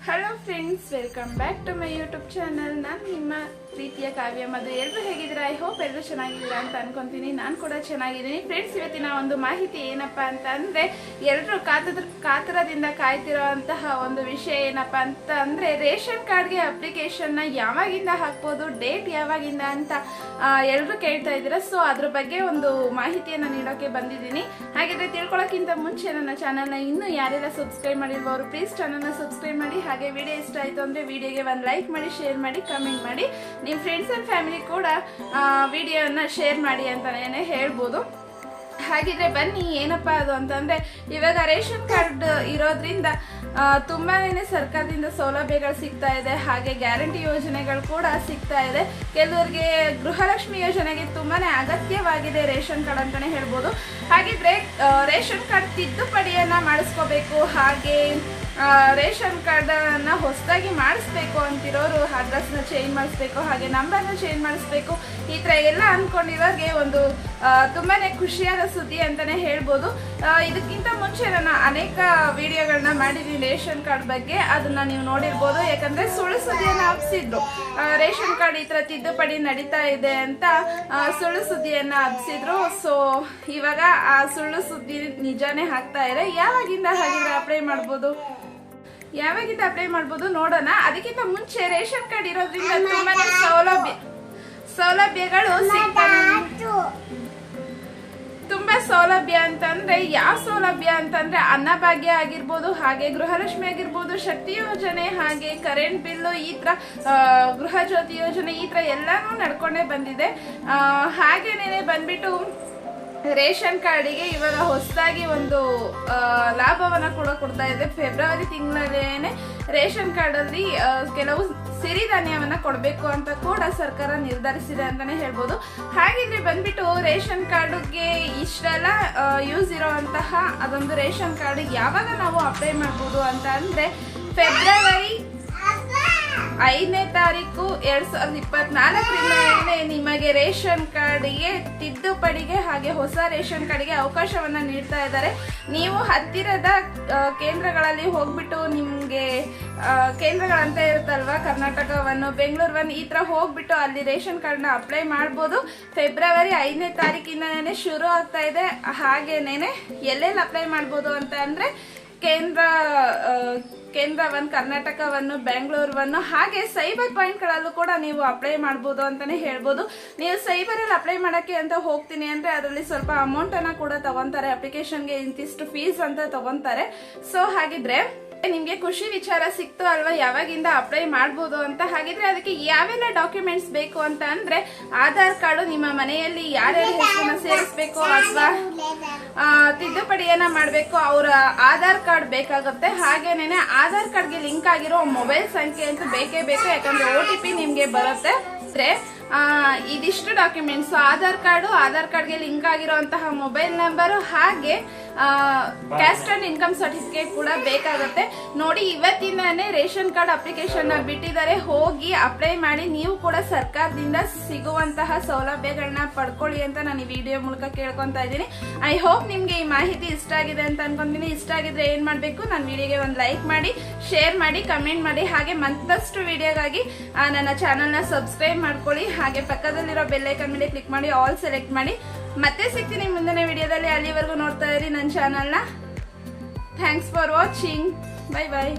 Hello friends welcome back to my YouTube channel ನಾನು ನಿಮ್ಮ ಪ್ರೀತಿಯ ಕಾವ್ಯ ಮಧು ಎಲ್ಲರೂ ಹೇಗಿದ್ದೀರಾ? ಐ ಹೋಪ್ ಎಲ್ಲರೂ ಚೆನ್ನಾಗಿದ್ದೀರಾ ಅಂತ ಅನ್ಕೊಂತೀನಿ. ನಾನು ಕೂಡ ಚೆನ್ನಾಗಿದ್ದೀನಿ. ಫ್ರೆಂಡ್ಸ್ ಇವತ್ತಿನ ಒಂದು ಮಾಹಿತಿ ಏನಪ್ಪ ಅಂತ ಅಂದ್ರೆ ಎಲ್ಲರೂ ಕಾತದ ಕಾತರದಿಂದ ಕಾಯ್ತಿರೋಂತಹ ಒಂದು ವಿಷಯ ಏನಪ್ಪ ಅಂತ ಅಂದ್ರೆ ರೇಷನ್ ಕಾರ್ಡ್ಗೆ ಅಪ್ಲಿಕೇಶನ್ನ ಯಾವಾಗಿಂದ ಹಾಕ್ಬೋದು ಡೇಟ್ ಯಾವಾಗಿಂದ ಅಂತ ಎಲ್ಲರೂ ಕೇಳ್ತಾ ಇದ್ದೀರಾ? ಸೊ ಅದ್ರ ಬಗ್ಗೆ ಒಂದು ಮಾಹಿತಿಯನ್ನು ನೀಡೋಕೆ ಬಂದಿದ್ದೀನಿ. ಹಾಗಿದ್ರೆ ತಿಳ್ಕೊಳ್ಳೋಕ್ಕಿಂತ ಮುಂಚೆ ನನ್ನ ಚಾನಲ್ನ ಇನ್ನೂ ಯಾರೆಲ್ಲ ಸಬ್ಸ್ಕ್ರೈಬ್ ಮಾಡಿಲ್ವೋ ಅವರು ಪ್ಲೀಸ್ ಚಾನಲ್ನ ಸಬ್ಸ್ಕ್ರೈಬ್ ಮಾಡಿ. ಹಾಗೆ ವಿಡಿಯೋ ಇಷ್ಟ ಆಯಿತು ಅಂದರೆ ವಿಡಿಯೋಗೆ ಒಂದು ಲೈಕ್ ಮಾಡಿ ಶೇರ್ ಮಾಡಿ ಕಮೆಂಟ್ ಮಾಡಿ. ನಿಮ್ಮ ಫ್ರೆಂಡ್ಸ್ ಆ್ಯಂಡ್ ಫ್ಯಾಮಿಲಿ ಕೂಡ ವಿಡಿಯೋನ ಶೇರ್ ಮಾಡಿ ಅಂತಲೇ ಹೇಳ್ಬೋದು. ಹಾಗಿದ್ರೆ ಬನ್ನಿ, ಏನಪ್ಪ ಅದು ಅಂತಂದ್ರೆ, ಇವಾಗ ರೇಷನ್ ಕಾರ್ಡ್ ಇರೋದ್ರಿಂದ ತುಂಬಾ ಸರ್ಕಾರದಿಂದ ಸೌಲಭ್ಯಗಳು ಸಿಗ್ತಾ ಇದೆ, ಹಾಗೆ ಗ್ಯಾರಂಟಿ ಯೋಜನೆಗಳು ಕೂಡ ಸಿಗ್ತಾ ಇದೆ. ಕೆಲವರಿಗೆ ಗೃಹಲಕ್ಷ್ಮಿ ಯೋಜನೆಗೆ ತುಂಬಾನೇ ಅಗತ್ಯವಾಗಿದೆ ರೇಷನ್ ಕಾರ್ಡ್ ಅಂತಲೇ ಹೇಳ್ಬೋದು. ಹಾಗಿದ್ರೆ ರೇಷನ್ ಕಾರ್ಡ್ ತಿದ್ದುಪಡಿಯನ್ನ ಮಾಡಿಸ್ಕೋಬೇಕು, ಹಾಗೆ ರೇಷನ್ ಕಾರ್ಡ್ ಅನ್ನ ಹೊಸದಾಗಿ ಮಾಡಿಸ್ಬೇಕು ಅಂತಿರೋರು ಅಡ್ರೆಸ್ನ ಚೇಂಜ್ ಮಾಡಿಸ್ಬೇಕು, ಹಾಗೆ ನಂಬರ್ನ ಚೇಂಜ್ ಮಾಡಿಸ್ಬೇಕು, ಈ ಥರ ಎಲ್ಲ ಅಂದ್ಕೊಂಡಿರೋರಿಗೆ ಒಂದು ತುಂಬಾ ಖುಷಿಯಾದ ಸುದ್ದಿ ಅಂತಾನೆ ಹೇಳ್ಬೋದು. ಇದಕ್ಕಿಂತ ಮುಂಚೆ ನಾನು ಅನೇಕ ವಿಡಿಯೋಗಳನ್ನ ಮಾಡಿದ್ದೀನಿ ರೇಷನ್ ಕಾರ್ಡ್ ಬಗ್ಗೆ, ಅದನ್ನ ನೀವು ನೋಡಿರ್ಬೋದು. ಯಾಕಂದ್ರೆ ಸುಳ್ಳು ಸುದ್ದಿಯನ್ನು ಹಬ್ಸಿದ್ರು. ರೇಷನ್ ಕಾರ್ಡ್ ಈ ತರ ತಿದ್ದುಪಡಿ ನಡೀತಾ ಇದೆ ಅಂತ ಸುಳ್ಳು ಸುದ್ದಿಯನ್ನು ಹಬ್ಸಿದ್ರು. ಸೊ ಇವಾಗ ಆ ಸುಳ್ಳು ಸುದ್ದಿ ನಿಜಾನೇ ಆಗ್ತಾ ಇದೆ. ಯಾವಾಗಿಂದ ಹಾಗಿದ್ರೆ ಅಪ್ಲೈ ಮಾಡ್ಬೋದು? ಯಾವಾಗಿಂದ ಅಪ್ಲೈ ಮಾಡ್ಬೋದು ನೋಡೋಣ. ಅದಕ್ಕಿಂತ ಮುಂಚೆ ರೇಷನ್ ಕಾರ್ಡ್ ಇರೋದ್ರಿಂದ ತುಂಬಾನೇ ಸೌಲಭ್ಯ ಸೌಲಭ್ಯಗಳು ತುಂಬಾ ಸೌಲಭ್ಯ ಅಂತಂದ್ರೆ ಯಾವ ಸೌಲಭ್ಯ ಅಂತಂದ್ರೆ ಅನ್ನಭಾಗ್ಯ ಆಗಿರ್ಬೋದು ಹಾಗೆ ಗೃಹಲಕ್ಷ್ಮಿ ಆಗಿರ್ಬೋದು ಶಕ್ತಿ ಯೋಜನೆ ಹಾಗೆ ಕರೆಂಟ್ ಬಿಲ್ಲು ಈ ತರ ಗೃಹ ಜ್ಯೋತಿ ಯೋಜನೆ ಈ ತರ ಎಲ್ಲಾನು ನಡ್ಕೊಂಡೇ ಬಂದಿದೆ. ಹಾಗೆ ಹಾಗೇನೇನೆ ಬಂದ್ಬಿಟ್ಟು ರೇಷನ್ ಕಾರ್ಡಿಗೆ ಇವಾಗ ಹೊಸದಾಗಿ ಒಂದು ಲಾಭವನ್ನು ಕೂಡ ಕೊಡ್ತಾ ಇದೆ. ಫೆಬ್ರವರಿ ತಿಂಗಳಲ್ಲೇನೆ ರೇಷನ್ ಕಾರ್ಡ್ ಅಲ್ಲಿ ಆ, ಕೆಲವು ಸಿರಿಧಾನ್ಯವನ್ನ ಕೊಡಬೇಕು ಅಂತ ಕೂಡ ಸರ್ಕಾರ ನಿರ್ಧರಿಸಿದೆ ಅಂತಾನೆ ಹೇಳ್ಬೋದು. ಹಾಗಿದ್ರೆ ಬಂದ್ಬಿಟ್ಟು ರೇಷನ್ ಕಾರ್ಡ್ಗೆ ಇಷ್ಟೆಲ್ಲ ಯೂಸ್ ಇರೋವಂತಹ ಅದೊಂದು ರೇಷನ್ ಕಾರ್ಡ್ ಯಾವಾಗ ನಾವು ಅಪ್ಲೈ ಮಾಡ್ಬೋದು ಅಂತ ಅಂದರೆ ಫೆಬ್ರವರಿ ಐದನೇ ತಾರೀಕು ಎರಡ್ ಸಾವಿರದ ಇಪ್ಪತ್ನಾಲ್ಕರಿಂದ ನಿಮಗೆ ರೇಷನ್ ಕಾರ್ಡ್ಗೆ ತಿದ್ದುಪಡಿಗೆ ಹಾಗೆ ಹೊಸ ರೇಷನ್ ಕಾರ್ಡ್ಗೆ ಅವಕಾಶವನ್ನ ನೀಡ್ತಾ ಇದ್ದಾರೆ. ನೀವು ಹತ್ತಿರದ ಕೇಂದ್ರಗಳಲ್ಲಿ ಹೋಗ್ಬಿಟ್ಟು ನಿಮ್ಗೆ ಕೇಂದ್ರಗಳಂತ ಇರುತ್ತಲ್ವಾ ಕರ್ನಾಟಕವನ್ನು ಒನ್ ಈ ತರ ಹೋಗ್ಬಿಟ್ಟು ಅಲ್ಲಿ ರೇಷನ್ ಕಾರ್ಡ್ನ ಅಪ್ಲೈ ಮಾಡ್ಬೋದು. ಫೆಬ್ರವರಿ ಐದನೇ ತಾರೀಕಿಂದನೇ ಶುರು ಆಗ್ತಾ ಇದೆ. ಹಾಗೇನೇನೆ, ಎಲ್ಲೆಲ್ಲಿ ಅಪ್ಲೈ ಮಾಡ್ಬೋದು ಅಂತ ಅಂದ್ರೆ, ಕೇಂದ್ರ ಕೇಂದ್ರವನ್ನು, ಕರ್ನಾಟಕವನ್ನು, ಬೆಂಗಳೂರವನ್ನು, ಹಾಗೆ ಸೈಬರ್ ಪಾಯಿಂಟ್ಗಳಲ್ಲೂ ಕೂಡ ನೀವು ಅಪ್ಲೈ ಮಾಡ್ಬೋದು ಅಂತಾನೆ ಹೇಳ್ಬೋದು. ನೀವು ಸೈಬರಲ್ಲಿ ಅಪ್ಲೈ ಮಾಡಕ್ಕೆ ಅಂತ ಹೋಗ್ತೀನಿ ಅಂದ್ರೆ ಅದರಲ್ಲಿ ಸ್ವಲ್ಪ ಅಮೌಂಟ್ ಅನ್ನ ಕೂಡ ತಗೊಂತಾರೆ ಅಪ್ಲಿಕೇಶನ್ಗೆ ಇಂತಿಷ್ಟು ಫೀಸ್ ಅಂತ ತಗೊಂತಾರೆ. ಸೊ ಹಾಗಿದ್ರೆ ನಿಮಗೆ ಖುಷಿ ವಿಚಾರ ಸಿಕ್ತು ಅಲ್ವಾ? ಯಾವಾಗಿಂದ ಅಪ್ಲೈ ಮಾಡ್ಬೋದು ಅಂತ? ಹಾಗಿದ್ರೆ ಅದಕ್ಕೆ ಯಾವೆಲ್ಲ ಡಾಕ್ಯುಮೆಂಟ್ಸ್ ಬೇಕು ಅಂತ ಅಂದ್ರೆ ಆಧಾರ್ ಕಾರ್ಡು ನಿಮ್ಮ ಮನೆಯಲ್ಲಿ ಯಾರ್ಯಾರ ಹೆಸರನ್ನ ಸೇರಿಸಬೇಕು ಅಥವಾ ತಿದ್ದುಪಡಿಯನ್ನ ಮಾಡಬೇಕು, ಅವರ ಆಧಾರ್ ಕಾರ್ಡ್ ಬೇಕಾಗುತ್ತೆ. ಹಾಗೇನೆ ಆಧಾರ್ ಕಾರ್ಡ್ಗೆ ಲಿಂಕ್ ಆಗಿರೋ ಮೊಬೈಲ್ ಸಂಖ್ಯೆ ಅಂತೂ ಬೇಕೇ ಬೇಕು, ಯಾಕಂದ್ರೆ ಒ ಟಿ ಪಿ ನಿಮ್ಗೆ ಬರುತ್ತೆ. ಇದಿಷ್ಟು ಡಾಕ್ಯುಮೆಂಟ್ಸ್, ಆಧಾರ್ ಕಾರ್ಡು, ಆಧಾರ್ ಕಾರ್ಡ್ಗೆ ಲಿಂಕ್ ಆಗಿರುವಂತಹ ಮೊಬೈಲ್ ನಂಬರು, ಹಾಗೆ ಕ್ಯಾಸ್ಟ್ ಅಂಡ್ ಇನ್ಕಮ್ ಸರ್ಟಿಫಿಕೇಟ್ ಕೂಡ ಬೇಕಾಗುತ್ತೆ. ನೋಡಿ, ಇವತ್ತಿಂದಾನೇ ರೇಷನ್ ಕಾರ್ಡ್ ಅಪ್ಲಿಕೇಶನ್ ಬಿಟ್ಟಿದ್ದಾರೆ ಹೋಗಿ ಅಪ್ಲೈ ಮಾಡಿ, ನೀವು ಕೂಡ ಸರ್ಕಾರದಿಂದ ಸಿಗುವಂತಹ ಸೌಲಭ್ಯಗಳನ್ನ ಪಡ್ಕೊಳ್ಳಿ ಅಂತ ನಾನು ಈ ವಿಡಿಯೋ ಮೂಲಕ ಕೇಳ್ಕೊತಾ ಇದ್ದೀನಿ. ಐ ಹೋಪ್ ನಿಮ್ಗೆ ಈ ಮಾಹಿತಿ ಇಷ್ಟ ಆಗಿದೆ ಅಂತ ಅನ್ಕೊಂತೀನಿ. ಇಷ್ಟ ಆಗಿದ್ರೆ ಏನ್ ಮಾಡ್ಬೇಕು? ನಾನು ವಿಡಿಯೋಗೆ ಒಂದು ಲೈಕ್ ಮಾಡಿ ಶೇರ್ ಮಾಡಿ ಕಮೆಂಟ್ ಮಾಡಿ. ಹಾಗೆ ಮತ್ತಷ್ಟು ವಿಡಿಯೋಗಾಗಿ ನನ್ನ ಚಾನಲ್ನ ಸಬ್ಸ್ಕ್ರೈಬ್ ಮಾಡ್ಕೊಳ್ಳಿ. ಹಾಗೆ ಪಕ್ಕದಲ್ಲಿರೋ ಬೆಲ್ಲೈಕನ್ ಮೇಲೆ ಕ್ಲಿಕ್ ಮಾಡಿ ಆಲ್ ಸೆಲೆಕ್ಟ್ ಮಾಡಿ. ಮತ್ತೆ ಸಿಗ್ತೀನಿ ಮುಂದಿನ ವಿಡಿಯೋದಲ್ಲಿ ಅಲ್ಲಿವರೆಗೂ ನೋಡ್ತಾ ಇರಿ ನನ್ನ ಚಾನಲ್ನ thanks for watching bye bye